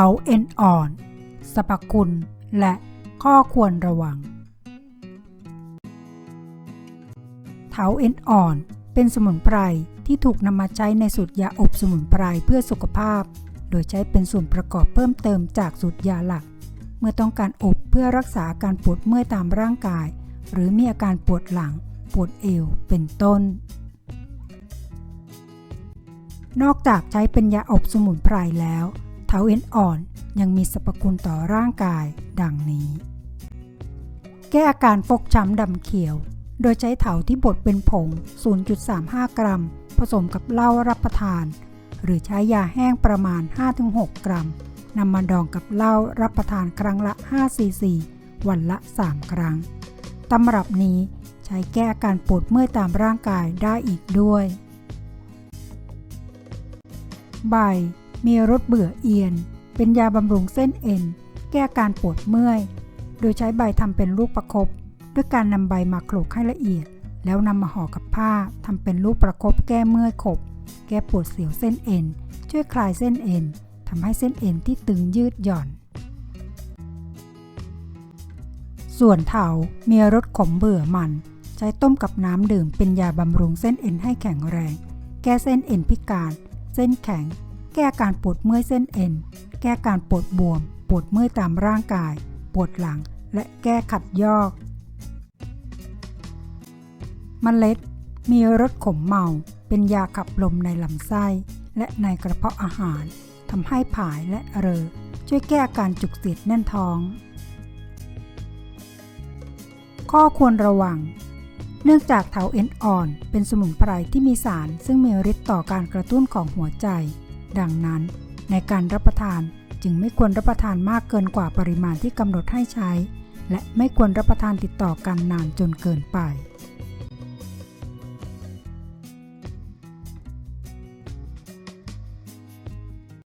าเอ็นอ่อนสรรพคุณและข้อควรระวัง เถาเอ็นอ่อนเป็นสมุนไพรที่ถูกนำมาใช้ในสูตรยาอบสมุนไพรเพื่อสุขภาพ โดยใช้เป็นส่วนประกอบเพิ่มเติมจากสูตรยาหลัก เมื่อต้องการอบเพื่อรักษาอาการปวดเมื่อยตามร่างกาย หรือมีอาการปวดหลัง ปวดเอว เป็นต้น นอกจากใช้เป็นยาอบสมุนไพรแล้ว เถาเอ็นอ่อนยังมีสรรพคุณต่อร่างกายดังนี้ แก้อาการฟกช้ำดำเขียว โดยใช้เถาที่บดเป็นผง 0.35 กรัม ผสมกับเหล้ารับประทาน หรือใช้ยาแห้งประมาณ 5-6 กรัมนำมาดองกับเหล้ารับประทานครั้งละ 5 ซีซี วันละ 3 ครั้ง ตำรับนี้ใช้แก้อาการปวดเมื่อยตามร่างกายได้อีกด้วย ใบ มีรสเบื่อเอียน เป็นยาบำรุงเส้นเอ็น แก้การปวดเมื่อย โดยใช้ใบทำเป็นลูกประคบด้วยการนำใบมาโขลกให้ละเอียด แล้วนำมาห่อกับผ้าทำเป็นลูกประคบแก้เมื่อยขบ แก้ปวดเสียวเส้นเอ็น ช่วยคลายเส้นเอ็นทำให้เส้นเอ็นที่ตึงยืดหย่อน ส่วนเถา มีรสขมเบื่อมัน ใช้ต้มกับน้ำดื่มเป็นยาบำรุงเส้นเอ็นให้แข็งแรง แก้เส้นเอ็นพิการ เส้นแข็ง แก้การปวดเมื่อยเส้นเอ็น แก้การปวดบวม ปวดเมื่อยตามร่างกาย ปวดหลัง และแก้ขัดยอกเมล็ด มีรสขมเมา เป็นยาขับลมในลำไส้ และในกระเพาะอาหารทำให้ผายและเรอ ช่วยแก้อาการจุกเสียดแน่นท้อง ข้อควรระวัง เนื่องจากเถาเอ็นอ่อน เป็นสมุนไพรที่มีสารซึ่งมีฤทธิ์ต่อการกระตุ้นของหัวใจ ดังนั้น ในการรับประทานจึงไม่ควรรับประทานมากเกินกว่าปริมาณที่กำหนดให้ใช้ และไม่ควรรับประทานติดต่อกันนานจนเกินไป